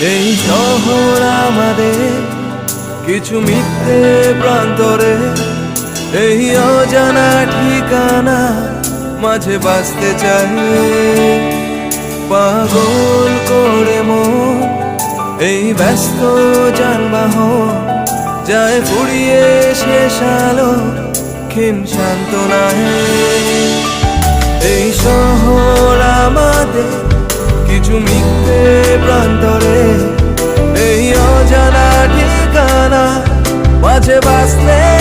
এই শহর আমাদের কিছু মিথ্যে প্রান্তরে। এই অজানা ঠিকানা মাঝে বাঁচতে চাই পাগল করে মন। এই ব্যস্ত যানবাহন যায় ফুরিয়ে শেষ আলো ক্ষীণ শান্ত সান্ত্বনায় এই শহর আমাদের বেঁচে বাঁচলে